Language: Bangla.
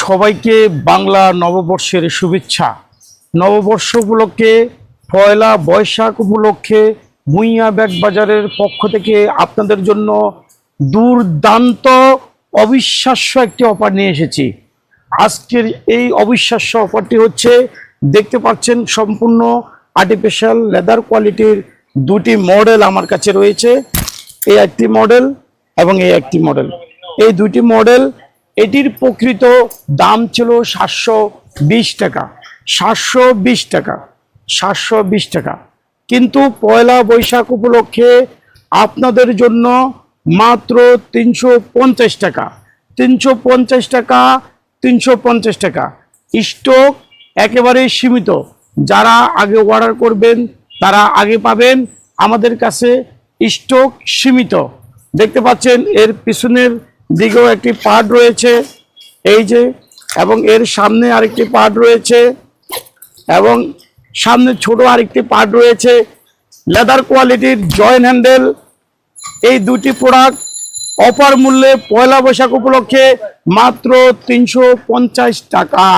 সবাইকে বাংলা নববর্ষের শুভেচ্ছা। নববর্ষ উপলক্ষে পয়লা বৈশাখ উপলক্ষে ভুঁইয়া ব্যাগ বাজারের পক্ষ থেকে আপনাদের জন্য দুর্দান্ত, অবিশ্বাস্য একটি অফার নিয়ে এসেছি। আজকের এই অবিশ্বাস্য অফারটি হচ্ছে, দেখতে পাচ্ছেন সম্পূর্ণ আর্টিফিশিয়াল লেদার কোয়ালিটির দুটি মডেল আমার কাছে রয়েছে। এই একটি মডেল এবং এই একটি মডেল এই দুটি মডেল এটির প্রকৃত দাম ছিল সাতশো বিশ টাকা। সাতশো বিশ টাকা। সাতশো বিশ টাকা। কিন্তু পয়লা বৈশাখ উপলক্ষে আপনাদের জন্য মাত্র তিনশো পঞ্চাশ টাকা। তিনশো পঞ্চাশ টাকা, তিনশো পঞ্চাশ টাকা। স্টক একেবারে সীমিত। যারা আগে অর্ডার করবেন, তারা আগে পাবেন। আমাদের কাছে স্টক সীমিত। দেখতে পাচ্ছেন, এর পিছনের দিকেও একটি পার্ট রয়েছে, এই যে, এবং এর সামনে আরেকটি পার্ট রয়েছে, এবং সামনে ছোট আরেকটি পার্ট রয়েছে লেদার কোয়ালিটির জয়েন্ট হ্যান্ডেল এই দুটি প্রোডাক্ট অফার মূল্যে পয়লা বৈশাখ উপলক্ষে মাত্র তিনশো পঞ্চাশ টাকা।